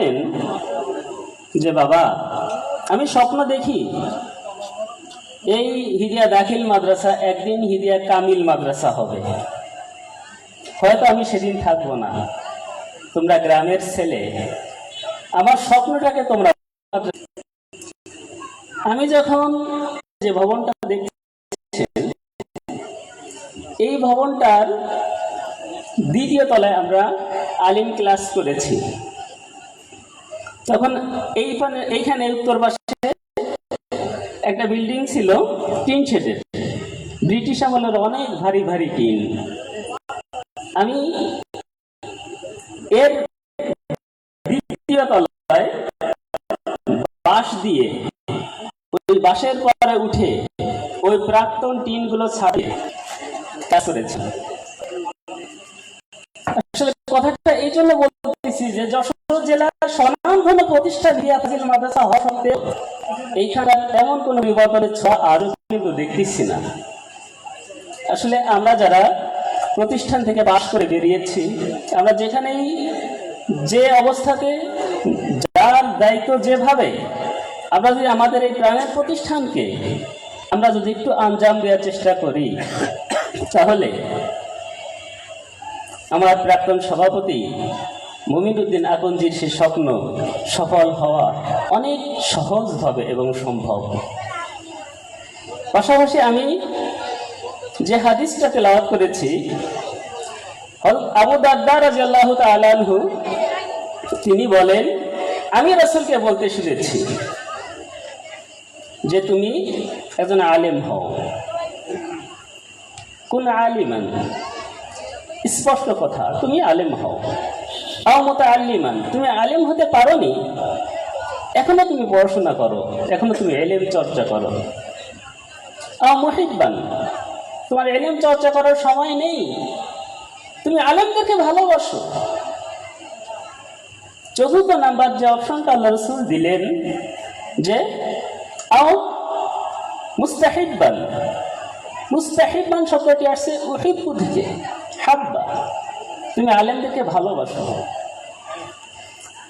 বললেন যে, বাবা, আমি স্বপ্ন দেখি। এই হিদিয়া দাখিল মাদ্রাসা একদিন হিদিয়া কামিল মাদ্রাসা হবে। হয়তো আমি সেদিন থাকব না। তোমরা গ্রামের ছেলে। আমার স্বপ্নটাকে তোমরা আমি যখন যে ভবনটা দেখছেন এই ভবনটার দ্বিতীয় তলায় আমরা আলিম ক্লাস করেছি। তখন এইখানে এইখানে উত্তর পাশে একটা বিল্ডিং ছিল টিন শেডের। ব্রিটিশ আমলের অনেক ভারী ভারী টিন। আমি এর দ্বিতীয় তলায় বাঁশ দিয়ে ওই বাঁশের পরে উঠে ওই প্রাক্তন টিনগুলো ছাড়িয়ে কাজ করেছি। আসলে কথাটা এই জন্য বলতেছি যে যশোর জেলার স্বনামধন্য প্রতিষ্ঠান দিয়া ফাজিল মাদ্রাসা হওয়া সত্ত্বেও এইখানে কোনো বিবর্তনের ছোঁয়া আরও কিন্তু দেখতেছি না। আসলে আমরা যারা প্রতিষ্ঠান থেকে পাশ করে বেরিয়েছি, আমরা যেখানেই যে যার দায়িত্ব যেভাবে, আমরা যদি আমাদের এই প্রাণের প্রতিষ্ঠানকে আমরা যদি একটু আঞ্জাম দেওয়ার চেষ্টা করি, তাহলে আমার প্রাক্তন সভাপতি মমিনুদ্দিন আকঞ্জির সে স্বপ্ন সফল হওয়া অনেক সহজভাবে এবং সম্ভব। পাশাপাশি আমি যে হাদিসটা তেলাওয়াত করেছি আবু দাদ্দা রাদিয়াল্লাহু তাআলা তিনি বলেন, আমি রাসূলকে বলতে শুনেছি যে তুমি একজন আলেম হও। কোন আলিমান? স্পষ্ট কথা, তুমি আলেম হও। আমতা আলিমান তুমি আলেম হতে পারোনি? এখনও তুমি পড়াশোনা করো, এখনও তুমি এলেম চর্চা করো। আও মহিব্বান, তোমার এলেম চর্চা করার সময় নেই। তুমি আলেমদেরকে ভালোবাসো। চতুর্থ নাম্বার যে অপশনটা আল্লাহ রসুল দিলেন, যে আও মুস্তাহিব্বান মুস্তাহিব্বান শব্দটি আসছে উহিব্বু থেকে তুমি আলেমদেরকে ভালোবাসো।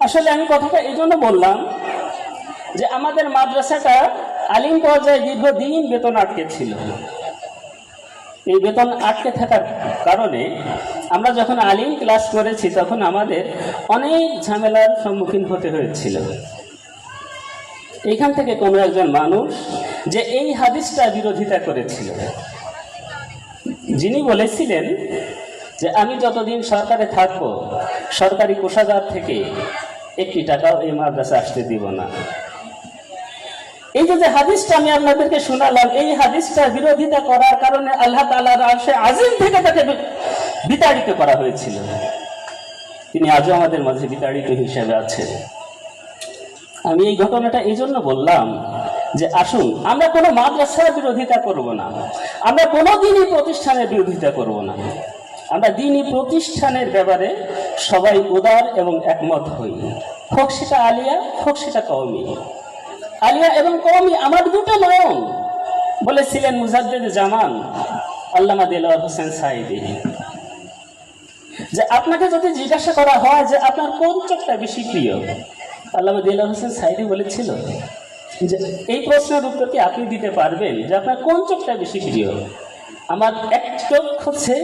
আসলে আমি কথাটা এই জন্য বললাম যে আমাদের মাদ্রাসাটা আলিম পর্যায়ে দীর্ঘদিন বেতন আটকে ছিল। এই বেতন আটকে থাকার কারণে আমরা যখন আলিম ক্লাস করেছি তখন আমাদের অনেক ঝামেলার সম্মুখীন হতে হয়েছিল। এইখান থেকে কোনো একজন মানুষ যে এই হাদিসটা বিরোধিতা করেছিল, যিনি বলেছিলেন যে আমি যতদিন সরকারে থাকব, সরকারি কোষাগার থেকে একটি টাকাও এই মাদ্রাসা আসতে দিব না। এই যে হাদিসটা আমি আপনাদেরকে শোনালাম, এই হাদিসটা বিরোধিতা করার কারণে আল্লাহ তালার আশে আজিম থেকে তাকে বিতাড়িত করা হয়েছিল। তিনি আজও আমাদের মাঝে বিতাড়িত হিসেবে আছেন। আমি এই ঘটনাটা এই জন্য বললাম যে আসুন, আমরা কোনো মাদ্রাসার বিরোধিতা করব না। আমরা কোনো দিনই প্রতিষ্ঠানের বিরোধিতা করব না। আমরা দিনই প্রতিষ্ঠানের ব্যাপারে সবাই উদার এবং একমত হই। হোক আলিয়া, হোক সেটা কওমি। আলিয়া এবং কওমি আমার দুটো নয়ন বলেছিলেন মুজাদ্দেদ জামান, আল্লামা দেলোয়ার হোসেন সাইদি যে আপনাকে যদি জিজ্ঞাসা করা হয় যে আপনার কোন চোখটা বেশি প্রিয়, আল্লামা দেলোয়ার হোসেন সাইদি বলেছিল যে এই প্রশ্নের উত্তর কি আপনি দিতে পারবেন যে আপনার কোন চোখটা বেশি প্রিয়? আমার এক চোখ হচ্ছে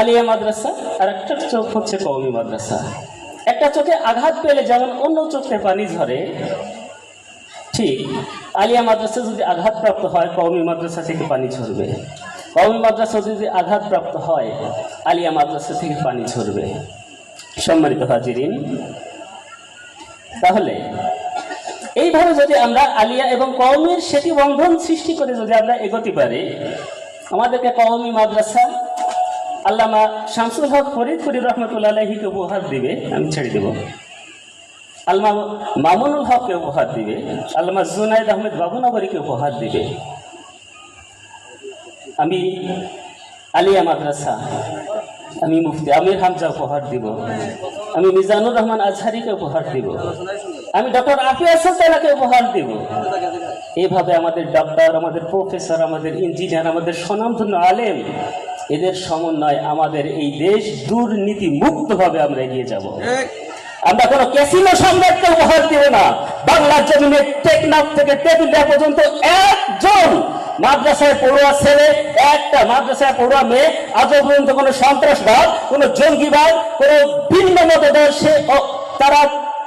আলিয়া মাদ্রাসা, আর একটা চোখ হচ্ছে কওমি মাদ্রাসা। একটা চোখে আঘাত পেলে যেমন অন্য চোখে পানি ঝরে, ঠিক আলিয়া মাদ্রাসা যদি আঘাতপ্রাপ্ত হয়, কওমি মাদ্রাসা থেকে পানি ঝরবে। কওমি মাদ্রাসা যদি আঘাতপ্রাপ্ত হয়, আলিয়া মাদ্রাসা থেকে পানি ঝরবে। সম্মানিত হাজিরিন, তাহলে এইভাবে যদি আমরা আলিয়া এবং কওমির সেটি বন্ধন সৃষ্টি করে যদি আমরা এগোতে পারি, আমাদেরকে কওমি মাদ্রাসা আল্লামা শামসুল হক ফরিদপুরি রহমতুল্লাহ আলহিকে উপহার দিবে, আমি ছেড়ে দেব। আল্লামা মামুনুল হককে উপহার দিবে, আল্লামা জুনাইদ আহমেদ বাবুনগরীকে উপহার দিবে। আমি আলিয়া মাদ্রাসা, আমি মুফতি আমির হামজা উপহার দিব। আমি মিজানুর রহমান আজহারিকে উপহার দিব। আমি ডক্টর আফিয়া সুলতানাকে উপহার দিব। এইভাবে আমাদের ডক্টর, আমাদের প্রফেসর, আমাদের ইঞ্জিনিয়ার, আমাদের স্বনামধন্য আলেম এদের সমন্বয় আমাদের এই দেশ দুর্নীতি মুক্তভাবে আমরা এগিয়ে যাব। আমরা কোনো ক্যাসিনো সম্রাটকে উপহার দিব না। বাংলার জমিনে টেকনাফ থেকে টেবিলিয়া পর্যন্ত একজন মাদ্রাসায় পড়ুয়া ছেলে একটা মাদ্রাসায় পড়ুয়া মেয়ে আজও পর্যন্ত কোনো সন্ত্রাসবাদ কোনো জঙ্গিবাদ কোনো ভিন্ন মতদর্শে তারা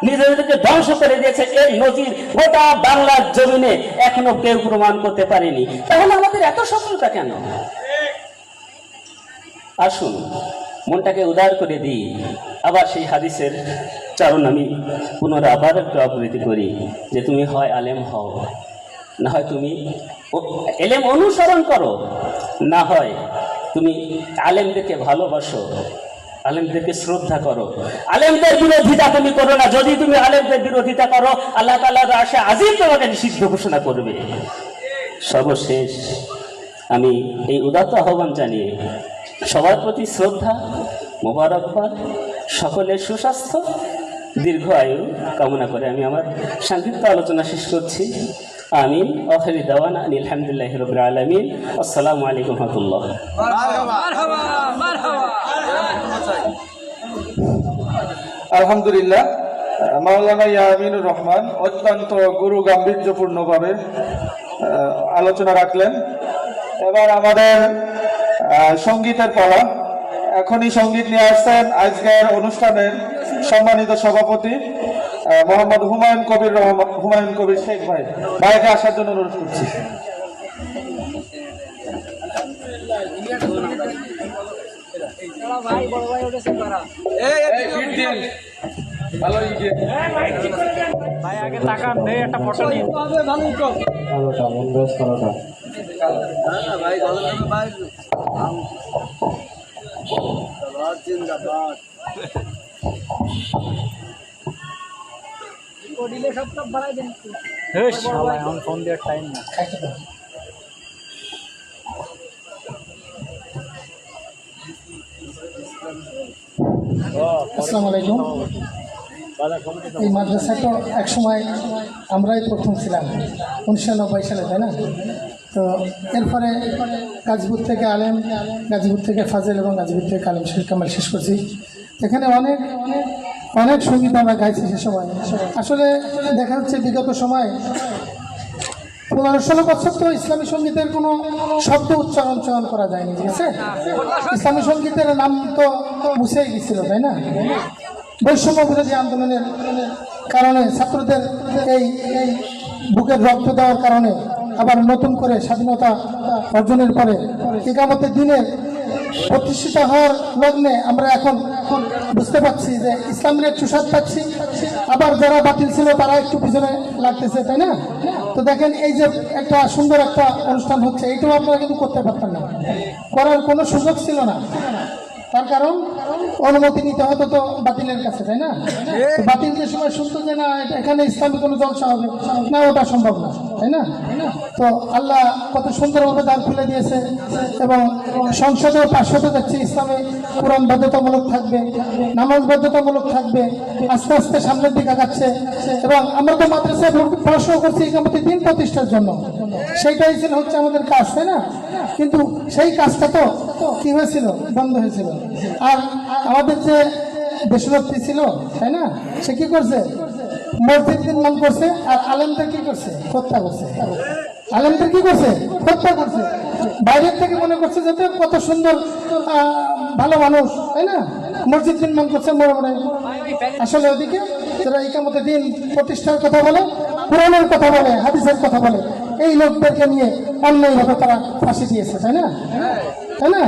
নিজেদেরকে ধ্বংস করে দিয়েছে। এই নজির গোটা বাংলার জমিনে এখনও কেউ প্রমাণ করতে পারেনি। তাহলে আমাদের এত সফলতা কেন? আসুন, মনটাকে উদার করে দিই। আবার সেই হাদিসের চারণ আমি পুনরায় আবার একটু আবৃত্তি করি যে তুমি হয় আলেম হও, না হয় তুমি এলেম অনুসরণ করো, না হয় তুমি আলেমদেরকে ভালোবাসো, আলেমদেরকে শ্রদ্ধা করো। আলেমদের বিরোধিতা তুমি করো না, যদি তুমি আলেমদের বিরোধিতা করো, আল্লাহ তালার আশা আজিব তোমাকে নিষিদ্ধ ঘোষণা করবে। সর্বশেষ আমি এই উদাত্ত আহ্বান জানিয়ে সবার প্রতি শ্রদ্ধা, মোবারকবাদ, সকলের সুস্বাস্থ্য, দীর্ঘ আয়ু কামনা করে আমি আমার সংক্ষিপ্ত আলোচনা শেষ করছি। আমিন অখরি দেওয়ান, আলহামদুলিল্লাহ রবিল আলমিন। আসসালামু আলাইকুম রহমতুল্লাহ। আলহামদুলিল্লাহ, মাওলানা ইয়ামিনুর রহমান অত্যন্ত গুরু গাম্ভীর্যপূর্ণভাবে আলোচনা রাখলেন। এবার আমাদের সঙ্গীতের পড়া এখনই সংগীত নিয়ে আসছেন আজকের অনুষ্ঠানের সম্মানিত সভাপতি মোহাম্মদ হুমায়ুন কবির রহমান হুমায়ুন কবির শেখ ভাই। ভাইকে আসার জন্য অনুরোধ করছি। ভাই আগে তাকান দে একটা ফটো নিন টাইম আলাইকুম। এই মাদ্রাসাটা এক সময় আমরাই প্রথম ছিলাম উনিশশো নব্বই সালে তাই না? তো এরপরে গাজীপুর থেকে আলেম, গাজীপুর থেকে ফাজেল এবং গাজীপুর থেকে আলেম শেখ কামাল শেষ করছি। এখানে অনেক অনেক অনেক সংগীত আমরা গাইছি সে সময়। আসলে দেখা যাচ্ছে বিগত সময় পনেরো ষোলো বছর তো ইসলামী সঙ্গীতের কোনো শব্দ উচ্চারণ চয়ন করা যায়নি, ঠিক আছে? ইসলামী সঙ্গীতের নাম তো মুছেই গেছিল, তাই না? বৈষম্য বিরোধী আন্দোলনের কারণে ছাত্রদের এই বুকের রক্ত দেওয়ার কারণে আবার নতুন করে স্বাধীনতা অর্জনের পরে একামতের দিনে প্রতিষ্ঠিত হওয়ার লগ্নে আমরা এখন বুঝতে পারছি যে ইসলামের একটু পাচ্ছি। আবার যারা বাতিল ছিল তারা একটু পিছনে লাগতেছে, তাই না? তো দেখেন, এই যে একটা সুন্দর একটা অনুষ্ঠান হচ্ছে, এইটাও আপনারা কিন্তু করতে পারতেন না। করার কোনো সুযোগ ছিল না। তার কারণ অনুমতি নিতে হতো তো বাতিলের কাছে তাই না? বাতিল যে সময় শুনতো যে না এখানে ইসলামী কোনো জলসা হবে না ওটা সম্ভব না তাই না? তো আল্লাহ কত সুন্দরভাবে দ্বার খুলে দিয়েছে এবং সংসদে পাঁচশত যাচ্ছে ইসলামে কোরআন বাধ্যতামূলক থাকবে নামাজ বাধ্যতামূলক থাকবে আস্তে আস্তে সামনের দিকে আগাচ্ছে এবং আমরা তো মাদ্রাসায় পড়াশোনা করছি একামতে দিন প্রতিষ্ঠার জন্য। সেইটাই ছিল হচ্ছে আমাদের কাজ তাই না? কিন্তু সেই কাজটা তো কি হয়েছিল? বন্ধ হয়েছিল। আর আমাদের যে দেশনেত্রী ছিল, তাই না? সে কি করছে? মসজিদ নির্মাণ করছে, আর আলেমদের কি করছে? হত্যা করছে। আলেমদের কি করছে? হত্যা করছে। বাইরের থেকে মনে করছে যাতে কত সুন্দর ভালো মানুষ, তাই না? মসজিদ নির্মাণ করছে মনে মনে আসলে ওদিকে যারা ইকামতে দিন প্রতিষ্ঠার কথা বলে, পুরাণের কথা বলে, হাদিসের কথা বলে এই লোকদেরকে নিয়ে অন্যায়ভাবে তারা ফাঁসি দিয়েছে, তাই না? তাই না?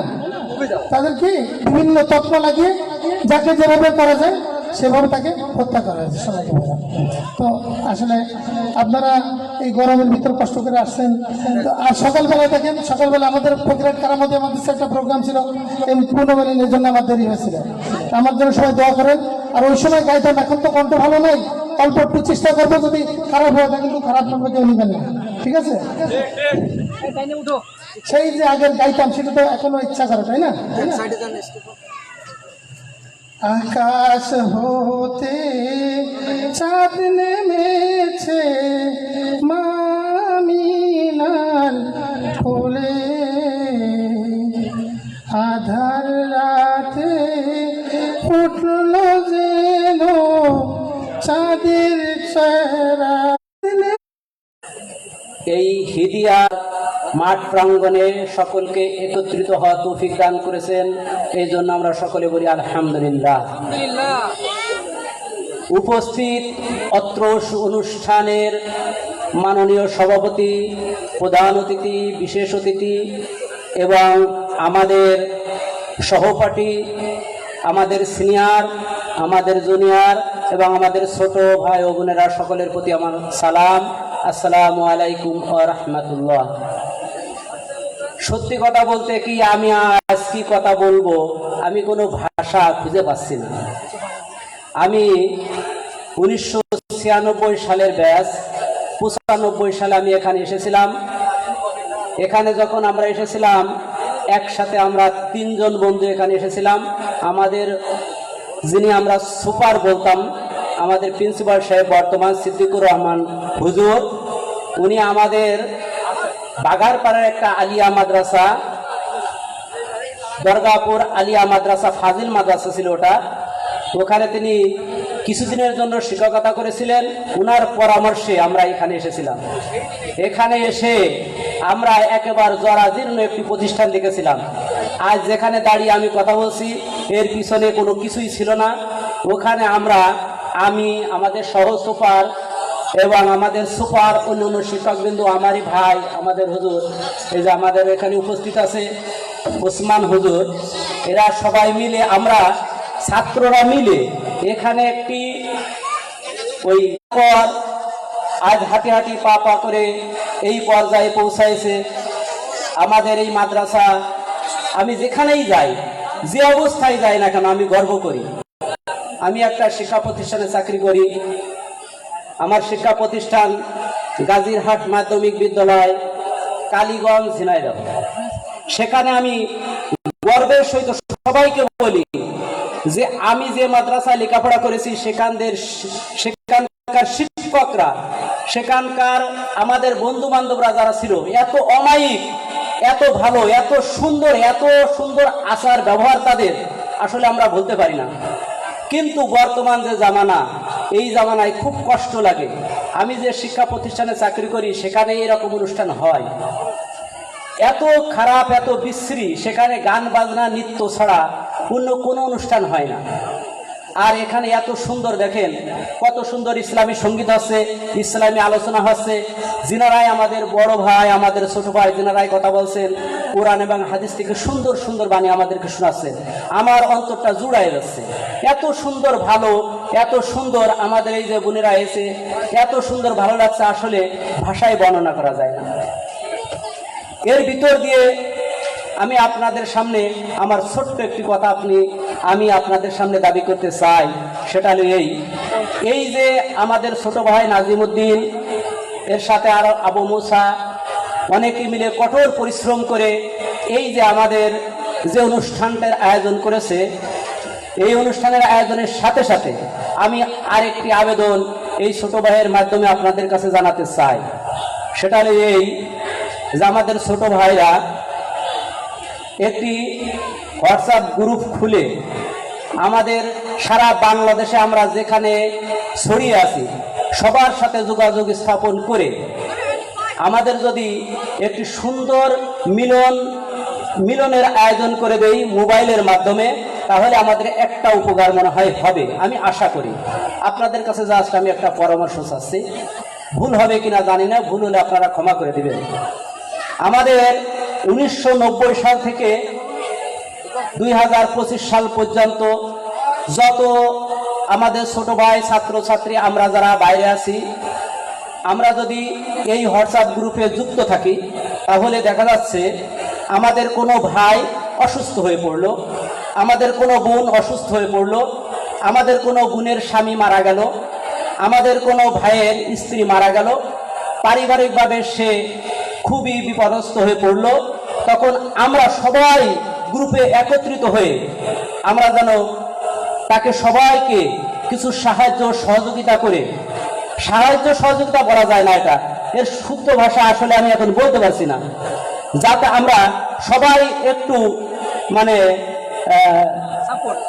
তাদের কি বিভিন্ন তত্ত্ব লাগিয়ে যাকে যেভাবে করা যায় সেভাবে তাকে হত্যা করা হয়েছে, সবাইকে। তো আসলে আপনারা এই গরমের ভিতর কষ্ট করে আসছেন। আর সকালবেলায় দেখেন, সকালবেলা আমাদের ফকিরাট কারামতি আমাদের একটা প্রোগ্রাম ছিল, এই পূর্ণমিলনের জন্য আমার দেরি হয়েছিল। আমার জন্য সবাই দোয়া করেন। আর ওই সময় গাইতাম এখন তো কণ্ঠ ভালো নাই, অল্প একটু চেষ্টা করব যদি খারাপ হয় তা কিন্তু খারাপ কেউ নিবেন না। ঠিক আছে? সেই যে আগের গাইতাম, সেটা তো এখনও ইচ্ছা করে, তাই না? আকাশ হতে চাঁদ নেমেছে মামিনার ফুলে। আধার রাতে উঠল যেন চাঁদের সেরা এই হিদিয়া মাঠ প্রাঙ্গণে সকলকে একত্রিত হওয়া তৌফিক দান করেছেন। এই জন্য আমরা সকলে বলি আলহামদুলিল্লাহ। উপস্থিত অত্র অনুষ্ঠানের মাননীয় সভাপতি, প্রধান অতিথি, বিশেষ অতিথি এবং আমাদের সহপাঠী, আমাদের সিনিয়র, আমাদের জুনিয়র এবং আমাদের ছোট ভাই ও বোনেরা সকলের প্রতি আমার সালাম। আসসালামু আলাইকুম রহমতুল্লাহ। সত্যি কথা বলতে কি, আমি আজ কি কথা বলব? আমি কোনো ভাষা খুঁজে পাচ্ছি না। আমি উনিশশো ছিয়ানব্বই সালের ব্যাস, পঁচানব্বই সালে আমি এখানে এসেছিলাম। এখানে যখন আমরা এসেছিলাম, একসাথে আমরা তিনজন বন্ধু এখানে এসেছিলাম। আমাদের, যিনি আমরা সুপার বলতাম আমাদের প্রিন্সিপাল সাহেব, বর্তমান সিদ্দিকুর রহমান। হুজুর, উনি আমাদের বাগারপাড়ার একটা আলিয়া মাদ্রাসা, দরগাপুর আলিয়া মাদ্রাসা, ফাজিল মাদ্রাসা ছিল ওটা। ওখানে তিনি কিছুদিনের জন্য শিক্ষকতা করেছিলেন। উনার পরামর্শে আমরা এখানে এসেছিলাম। এখানে এসে আমরা একেবারে জরাজীর্ণ একটি প্রতিষ্ঠান দেখেছিলাম। আজ যেখানে দাঁড়িয়ে আমি কথা বলছি, এর পিছনে কোনো কিছুই ছিল না। ওখানে আমরা আমি আমাদের সহ সুপার এবং আমাদের সুপার অন্যান্য অন্য শিক্ষকবৃন্দ, আমারই ভাই, আমাদের হুজুর, এই যে আমাদের এখানে উপস্থিত আছে ওসমান হুজুর, এরা সবাই মিলে, আমরা ছাত্ররা মিলে এখানে একটি ওই পর আজ হাঁটি হাঁটি পা পা করে এই পর্যায়ে পৌঁছাইছে আমাদের এই মাদ্রাসা। আমি যেখানেই যাই, যে অবস্থায় যাই না কেন, আমি গর্ব করি। আমি একটা শিক্ষা প্রতিষ্ঠানে চাকরি করি। আমার শিক্ষা প্রতিষ্ঠান গাজীরহাট মাধ্যমিক বিদ্যালয়, কালীগঞ্জ, ঝিনাইদহ। সেখানে আমি গর্বের সহিত সবাইকে বলি যে আমি যে মাদ্রাসায় লেখাপড়া করেছি, সেখানদের সেখানকার শিক্ষকরা, সেখানকার আমাদের বন্ধু বান্ধবরা যারা ছিল, এত অমায়িক, এত ভালো, এত সুন্দর এত সুন্দর আচার ব্যবহার তাদের, আসলে আমরা বলতে পারি না। কিন্তু বর্তমান যে জামানা, এই জামানায় খুব কষ্ট লাগে। আমি যে শিক্ষা প্রতিষ্ঠানে চাকরি করি, সেখানে এরকম অনুষ্ঠান হয়। এত খারাপ, এত বিশ্রী, সেখানে গান, বাজনা, নৃত্য ছাড়া অন্য কোনো অনুষ্ঠান হয় না। আর এখানে এত সুন্দর দেখেন, কত সুন্দর ইসলামী সংগীত হচ্ছে ইসলামী আলোচনা হচ্ছে যিনারাই আমাদের বড় ভাই, আমাদের ছোট ভাই, যিনারাই কথা বলছেন, কোরআন এবং হাদিস থেকে সুন্দর সুন্দর বাণী আমাদেরকে শোনাচ্ছেন। আমার অন্তরটা জুড়াই যাচ্ছে এত সুন্দর ভালো, এত সুন্দর আমাদের এই যে বোনেরা এসে, এত সুন্দর ভালো লাগছে, আসলে ভাষায় বর্ণনা করা যায় না। এর ভিতর দিয়ে আমি আপনাদের সামনে আমার ছোট্ট একটি কথা আপনি আমি আপনাদের সামনে দাবি করতে চাই, সেটা হলো এই এই যে আমাদের ছোট ভাই নাজিমুদ্দিন, এর সাথে আরও আবু মুসা, অনেকে মিলে কঠোর পরিশ্রম করে এই যে আমাদের যে অনুষ্ঠানটার আয়োজন করেছে, এই অনুষ্ঠানের আয়োজনের সাথে সাথে আমি আরেকটি আবেদন এই ছোট ভাইয়ের মাধ্যমে আপনাদের কাছে জানাতে চাই। সেটা হলো এই যে আমাদের ছোট ভাইরা একটি হোয়াটসঅ্যাপ গ্রুপ খুলে আমাদের সারা বাংলাদেশে আমরা যেখানে ছড়িয়ে আছি, সবার সাথে যোগাযোগ স্থাপন করে আমাদের যদি একটি সুন্দর মিলন, মিলনের আয়োজন করে দেই মোবাইলের মাধ্যমে, তাহলে আমাদের একটা উপকার মনে হয়, হবে। আমি আশা করি। আপনাদের কাছে জাস্ট আমি একটা পরামর্শ চাচ্ছি। ভুল হবে কিনা জানি না, ভুল হলে আপনারা ক্ষমা করে দেবেন। আমাদের উনিশশো নব্বই সাল থেকে দুই হাজার পঁচিশ সাল পর্যন্ত যত আমাদের ছোট ভাই, ছাত্রছাত্রী, আমরা যারা বাইরে আছি, আমরা যদি এই হোয়াটসঅ্যাপ গ্রুপে যুক্ত থাকি, তাহলে দেখা যাচ্ছে আমাদের কোনো ভাই অসুস্থ হয়ে পড়ল, আমাদের কোনো বোন অসুস্থ হয়ে পড়ল, আমাদের কোনো বোনের স্বামী মারা গেল, আমাদের কোনো ভাইয়ের স্ত্রী মারা গেল, পারিবারিকভাবে সে খুবই বিপদস্ত হয়ে পড়ল, তখন আমরা সবাই গ্রুপে একত্রিত হয়ে আমরা যেন তাকে সবাইকে কিছু সাহায্য, সহযোগিতা করে। সাহায্য, সহযোগিতা বলা যায় না এটা। এর শুদ্ধ ভাষা আসলে আমি এখন বলতে পারছি না। যাতে আমরা সবাই একটু মানে সাপোর্ট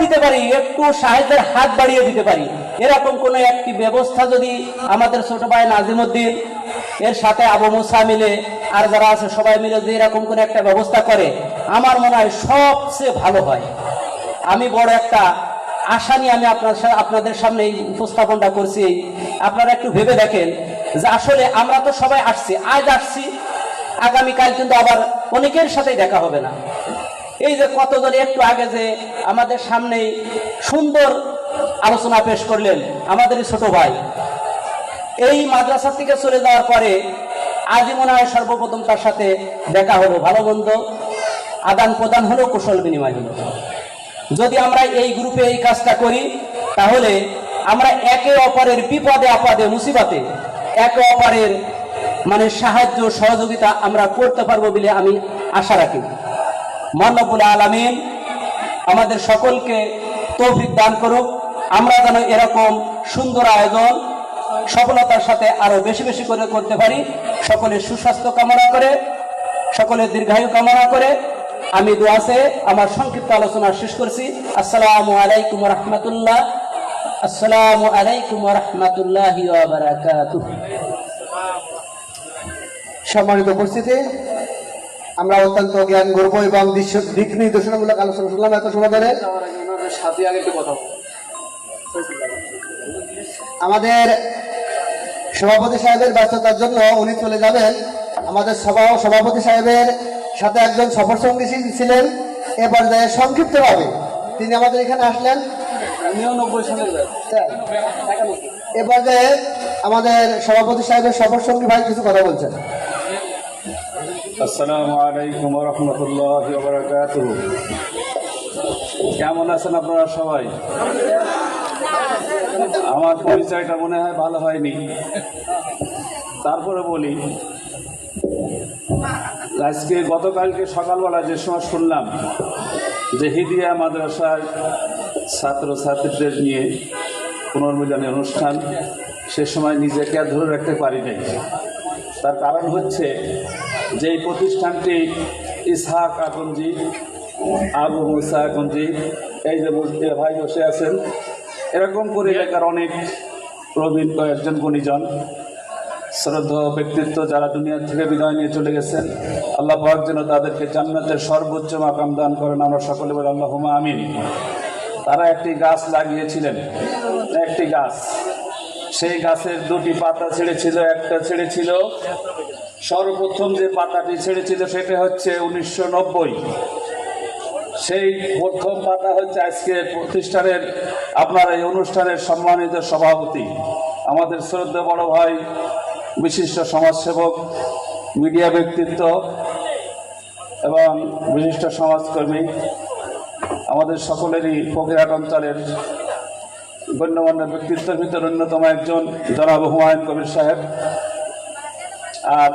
দিতে পারি, একটু সাহায্যের হাত বাড়িয়ে দিতে পারি। এরকম কোন একটি ব্যবস্থা যদি আমাদের ছোট ভাই নাজিমুদ্দিন, এর সাথে আবু মুসা মিলে, আর যারা আছে সবাই মিলে যদি এরকম কোন একটা ব্যবস্থা করে, আমার মনে হয় সবচেয়ে ভালো হয়। আমি বড় একটা আশা নিয়ে আমি আপনার আপনাদের সামনে এই উপস্থাপনটা করছি। আপনারা একটু ভেবে দেখেন যে আসলে আমরা তো সবাই আসছি, আজ আসছি, আগামীকাল কিন্তু আবার অনেকের সাথেই দেখা হবে না। এই যে কতজন একটু আগে যে আমাদের সামনেই সুন্দর আলোচনা পেশ করলেন আমাদের ছোট ভাই। এই মাদ্রাসা থেকে চলে যাওয়ার পরে আজই মনে হয় সর্বপ্রথম তার সাথে দেখা হলো, ভালো মন্দ আদান প্রদান হলো, কুশল বিনিময় হলো। যদি আমরা এই গ্রুপে এই কাজটা করি, তাহলে আমরা একে অপরের বিপদে, আপদে, মুসিবতে একে অপরের মানে সাহায্য, সহযোগিতা আমরা করতে পারব বলে আমি আশা রাখি। মানবুল আলমিন আমাদের সকলকে তৌফিক দান করুক। আমরা যেন এরকম সুন্দর আয়োজন সফলতার সাথে আরও বেশি বেশি করে করতে পারি। সকলের সুস্বাস্থ্য কামনা করে সকলের দীর্ঘায়ু কামনা করে। আমি দোয়াসে আমার সংক্ষিপ্ত আলোচনা শেষ করছি। আসসালামু আলাইকুম রহমতুল্লাহ। আসসালামু আলাইকুম রহমতুল্লাহ সম্মানিত উপস্থিতি আমরা অত্যন্ত জ্ঞান গর্ব এবং দৃশ্য- দিক নির্দেশনামূলক আলোচনা শুনলাম। এত সময় ধরে আমাদের সভাপতি সাহেবের ব্যস্ততার জন্য উনি চলে যাবেন। আমাদের সভা সভাপতি সাহেবের সাথে একজন সফর সঙ্গী ছিলেন। এ পর্যায়ে সংক্ষিপ্তভাবে তিনি আমাদের এখানে আসলেন? এ পর্যায়ে আমাদের সভাপতি সাহেবের সফর সঙ্গী ভাই কিছু কথা বলছেন। আসসালামু আলাইকুম রহমতুল্লাহ কেমন আছেন আপনারা সবাই? আমার পরিচয়টা মনে হয় ভালো হয়নি। তারপরে বলি, আজকে গতকালকে সকালবেলা যে সময় শুনলাম যে হিদিয়া মাদ্রাসার ছাত্র ছাত্রীদের নিয়ে পুনর্মিলনের অনুষ্ঠান, সে সময় নিজেকে আর ধরে রাখতে পারি নাই। তার কারণ হচ্ছে যে প্রতিষ্ঠানটি ইসহাক আকনজি আবু মুসা আকনজি এই যে ভাই বসে আছেন এরকম করে এলাকার অনেক প্রবীণ কয়েকজন গুণীজন শ্রদ্ধ ব্যক্তিত্ব যারা দুনিয়া থেকে বিদায় নিয়ে চলে গেছেন আল্লাহ পাক যেন তাদেরকে জান্নাতের সর্বোচ্চ মাকাম দান করেন আমরা সকলে বলে আল্লাহ হুমা আমিন। তারা একটি গাছ লাগিয়েছিলেন একটি গাছ। সেই গাছের দুটি পাতা ছেড়েছিল একটা ছেড়েছিল সর্বপ্রথম যে পাতাটি ছেড়েছিল সেটা হচ্ছে উনিশশো নব্বই। সেই প্রথম পাতা হচ্ছে আজকে প্রতিষ্ঠানের আপনার এই অনুষ্ঠানের সম্মানিত সভাপতি। আমাদের শ্রদ্ধা বড় ভাই, বিশিষ্ট সমাজসেবক, মিডিয়া ব্যক্তিত্ব এবং বিশিষ্ট সমাজকর্মী, আমাদের সকলেরই ফকিরহাট অঞ্চলের গণ্যমান্য ব্যক্তিত্বের ভিতর অন্যতম একজন জনাব হুমায়ুন কবির সাহেব। আর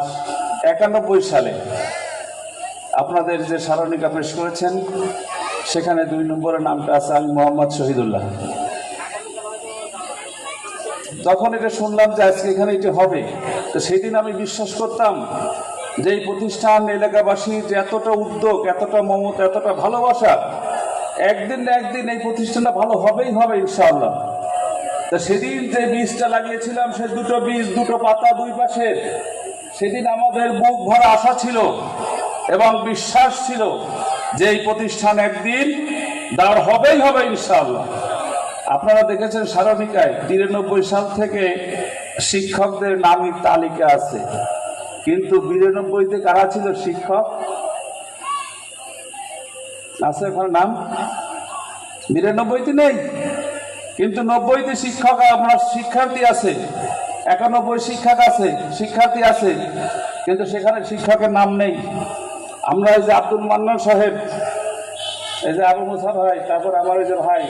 একানব্বই সালে আপনাদের যে সারণিকা পেশ করেছেন, সেখানে দুই নম্বরের নামটা আছে আমি মোহাম্মদ শহীদুল্লাহ। যখন এটা শুনলাম যে আজকে এখানে এটি হবে। তো সেদিন আমি বিশ্বাস করতাম যে এই প্রতিষ্ঠান, এলাকাবাসী যে এতটা উদ্যোগ, এতটা মমতা, এতটা ভালোবাসা, একদিন না একদিন এই প্রতিষ্ঠানটা ভালো হবেই হবে ইনশাআল্লাহ। তা সেদিন যে বীজটা লাগিয়েছিলাম, সে দুটো বীজ, দুটো পাতা দুই পাশে সেদিন আমাদের বুক ভরা আশা ছিল এবং বিশ্বাস ছিল যে এই প্রতিষ্ঠান একদিন দাঁড় হবেই হবে ইনশাআল্লাহ। আপনারা দেখেছেন সারণিকায় তিরানব্বই সাল থেকে শিক্ষকদের নামের তালিকা আছে। কিন্তু বিরানব্বইতে কারা ছিল শিক্ষক? আছে এখন নাম? বিরানব্বইতে নেই। কিন্তু নব্বইতে শিক্ষক, আপনার শিক্ষার্থী আছে। একানব্বই শিক্ষক আছে, শিক্ষার্থী আছে, কিন্তু সেখানে শিক্ষকের নাম নেই। আমরা এই যে আব্দুল মান্নান সাহেব, এই যে আবু মুসা ভাই, তারপর আমার এই যে ভাই,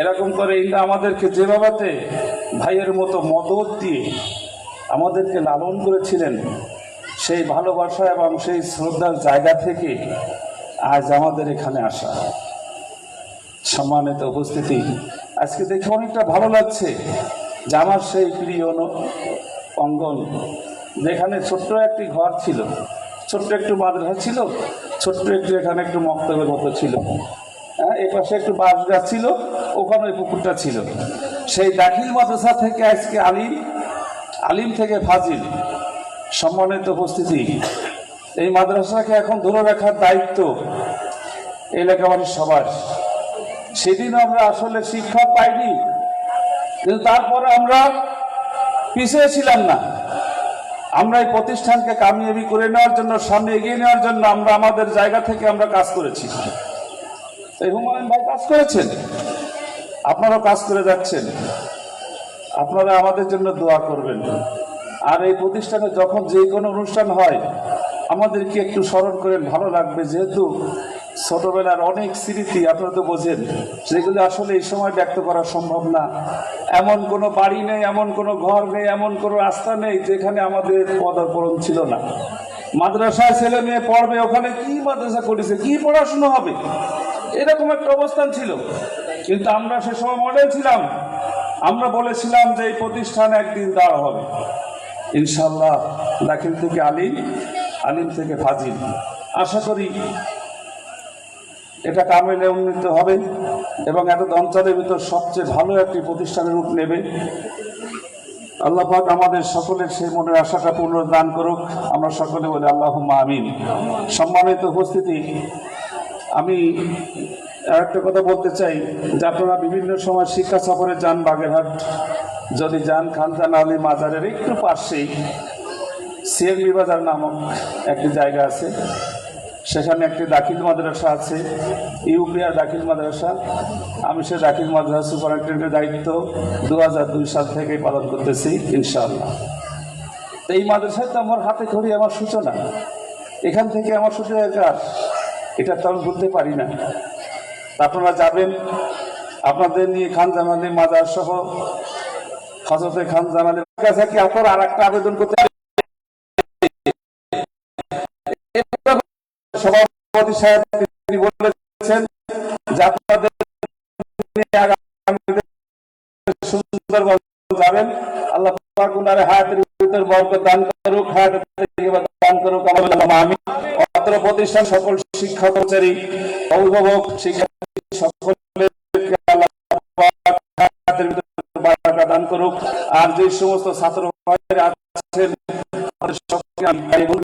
এরকম করে ইন্দা আমাদেরকে যেভাবে ভাইয়ের মতো মদত দিয়ে আমাদেরকে লালন করেছিলেন, সেই ভালোবাসা এবং সেই শ্রদ্ধার জায়গা থেকে আজ আমাদের এখানে আসা। সম্মানিত উপস্থিতি, আজকে দেখে অনেকটা ভালো লাগছে। যে আমার সেই প্রিয় অঙ্গন, যেখানে ছোট্ট একটি ঘর ছিল, ছোট্ট একটু মাদ্রাসা ছিল, ছোট্ট একটু এখানে একটু মক্তবের মতো ছিল। হ্যাঁ এই পাশে একটু বাঁশ গাছ ছিল, ওখানে পুকুরটা ছিল। সেই দাখিল মাদ্রাসা থেকে আজকে আলিম আলিম থেকে ফাজিল সম্মানিত উপস্থিতি। এই মাদ্রাসাকে এখন ধরে রাখার দায়িত্ব এলাকাবাসীর সবার। সেদিন আমরা আসলে শিক্ষা পাইনি। কিন্তু তারপরে আমরা পিছিয়ে ছিলাম না। আমরা এই প্রতিষ্ঠানকে কামিয়াবি করে নেওয়ার জন্য, সামনে এগিয়ে নেওয়ার জন্য আমরা আমাদের জায়গা থেকে আমরা কাজ করেছি। এই হুমায়ুন ভাই কাজ করেছেন? আপনারাও কাজ করে যাচ্ছেন। আপনারা আমাদের জন্য দোয়া করবেন। আর এই প্রতিষ্ঠানে যখন যে কোনো অনুষ্ঠান হয়, আমাদেরকে একটু স্মরণ করেন, ভালো লাগবে। যেহেতু ছোটবেলার অনেক স্মৃতি আপনারা তো বোঝেন সেগুলো আসলে এই সময় ব্যক্ত করা সম্ভব না। এমন কোনো বাড়ি নেই, এমন কোনো ঘর নেই, এমন কোনো রাস্তা নেই যেখানে আমাদের পদার্পণ ছিল না। মাদ্রাসায় ছেলে মেয়ে পড়বে, ওখানে কি মাদ্রাসা করেছে, কি পড়াশুনো হবে? এরকম একটা অবস্থান ছিল। কিন্তু আমরা সে সময় মডেল ছিলাম, আমরা বলেছিলাম যে এই প্রতিষ্ঠান একদিন দাঁড় হবে। ইনশাল্লাহ দাখিল থেকে আলিম আলিম থেকে ফাজিল। আশা করি এটা কামেলে উন্নীত হবে এবং এত অঞ্চলের ভিতর সবচেয়ে ভালো একটি প্রতিষ্ঠানের রূপ নেবে। আল্লাহ পাক আমাদের সকলের সেই মনের আশাটা পূর্ণ দান করুক। আমরা সকলে বলি আল্লাহ আমিন। সম্মানিত উপস্থিতি, আমি আর একটা কথা বলতে চাই যে আপনারা বিভিন্ন সময় শিক্ষা সফরে যান বাগেরহাট। যদি যান খানজান আলী মাজারের একটু পাশেই সিএমবি বাজার নামক একটি জায়গা আছে। সেখানে একটি দাখিল মাদ্রাসা আছে ইউপিআর দাখিল মাদ্রাসা। আমি সে দাখিল মাদ্রাসা সুপারিনটেন্ডেন্টের দায়িত্ব দু হাজার দুই সাল থেকে পালন করতেছি, ইনশাআল্লাহ। এই মাদ্রাসায় তো আমার হাতে খড়ি, আমার সূচনা। এখান থেকে আমার সূচনা কাজ, এটা তো আমি বলতে পারি না। আপনারা যাবেন, আপনাদের নিয়ে খান জামালি মাজার সহ হজরতে খান জামালের কাছে কি আপনারা আর একটা আবেদন করতে সাহেব বলেছেন যাবেন। আল্লাহ হায়াতের দান করুক, হায়াতের দান করুক আমি অত্র প্রতিষ্ঠান সকল শিক্ষা কর্মচারী, অভিভাবক, শিক্ষার্থী আল্লাহ হায়াতের দান করুক। আর যে সমস্ত ছাত্র আছেন সকলকে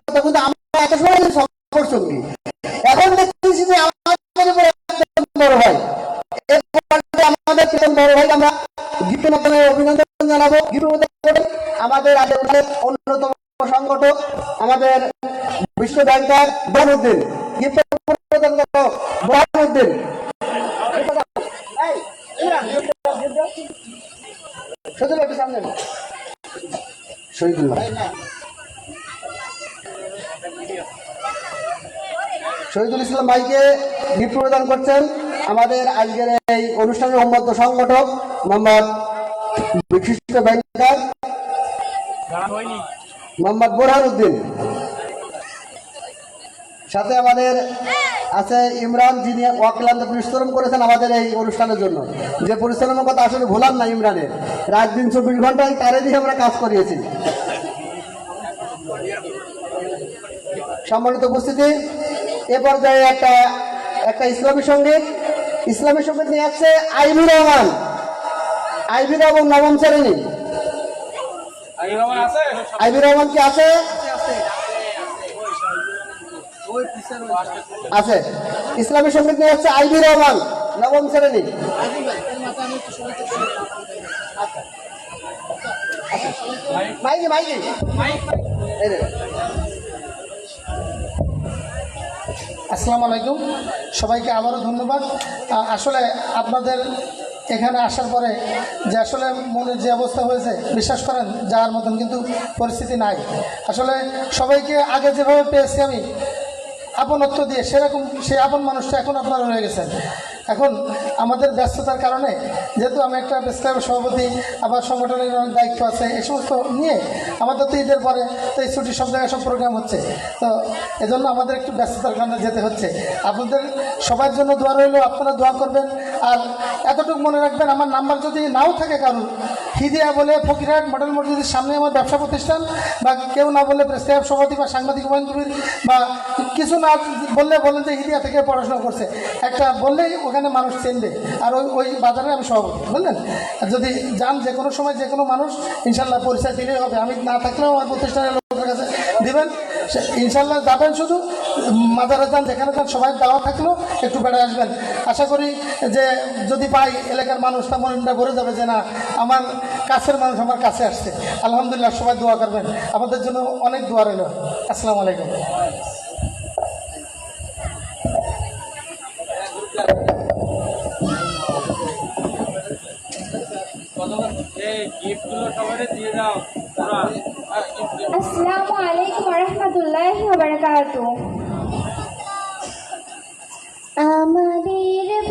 বিশ্ব ব্যাংকার বরুদ্দিন প্রদান করো বরুদ্দিন শহীদুল ইসলাম ভাইকে গিফট প্রদান করছেন আমাদের আজকের এই অনুষ্ঠানের উন্মত্ত সংগঠক মোহাম্মদ বিশিষ্ট ব্যাংকার মোহাম্মদ বোরহান উদ্দিন সাথে আমাদের আছে ইমরান যিনি অক্লান্ত পরিশ্রম করেছেন আমাদের এই অনুষ্ঠানের জন্য। যে পরিশ্রমের কথা আসলে ভোলাম না ইমরানের। রাত দিন চব্বিশ ঘন্টায় তারে দিয়ে আমরা কাজ করিয়েছি। সম্মানিত উপস্থিতি এ পর্যায়ে একটা একটা ইসলামী সংগীত। ইসলামী সংগীত নিয়ে আসছে আইবি রহমান। আইবি রহমান নবম শ্রেণি আইবি রহমান কি আছে। আছে। ইসলামী সংগীত নিয়ে আসছে আইবি রহমান, নবম শ্রেণি। আসসালামু আলাইকুম। সবাইকে আবারও ধন্যবাদ। আসলে আপনাদের এখানে আসার পরে যে আসলে মনের যে অবস্থা হয়েছে, বিশ্বাস করেন যাওয়ার মতন কিন্তু পরিস্থিতি নাই। আসলে সবাইকে আগে যেভাবে পেয়েছি আমি আপনত্ব দিয়ে, সেরকম সেই আপন মানুষটা এখন আপনারা হয়ে গেছেন। এখন আমাদের ব্যস্ততার কারণে, যেহেতু আমি একটা ব্যস্ত সভাপতি, আবার সংগঠনের অনেক দায়িত্ব আছে, এই সমস্ত নিয়ে আমাদের তো ঈদের পরে তো এই ছুটির সব জায়গায় সব প্রোগ্রাম হচ্ছে। তো এজন্য আমাদের একটু ব্যস্ততার কারণে যেতে হচ্ছে। আপনাদের সবার জন্য দোয়া রইল, আপনারা দোয়া করবেন। আর এতটুকু মনে রাখবেন, আমার নাম্বার যদি নাও থাকে কারণ হিদিয়া বলে ফকিরহাট মডেল মসজিদের সামনে আমার ব্যবসা প্রতিষ্ঠান, বা কেউ না বললে প্রেস সভাপতি বা সাংবাদিক হুমায়ুন বা কিছু না বললে বলেন যে হিদিয়া থেকে পড়াশোনা করছে। একটা বললেই ওখানে মানুষ চিনবে, আর ওই ওই বাজারে আমি সভাপতি, বুঝলেন? যদি যান যে কোনো সময় যে কোনো মানুষ, ইনশাল্লাহ পরিচয় দিলেই হবে। আমি না থাকলেও আমার প্রতিষ্ঠানের লোকের কাছে দিবেন। ইনশাল্লাহ যাবেন শুধু মাজারে যান যেখানে যান, সবাই দেওয়া থাকলেও একটু বেড়ে আসবেন। আশা করি যে যদি পাই, এলাকার মানুষ তার মনটা ভরে যাবে যে না, আমার কাছের মানুষ আমার কাছে আসছে। আলহামদুলিল্লাহ, সবাই দোয়া করবেন। আমাদের জন্য অনেক দোয়া রইল। আসসালামু আলাইকুম। গিফটগুলো সবাই দিয়ে দাও আসসালামু আলাইকুম রহমতুল্লাহ বারাকাত আমাদের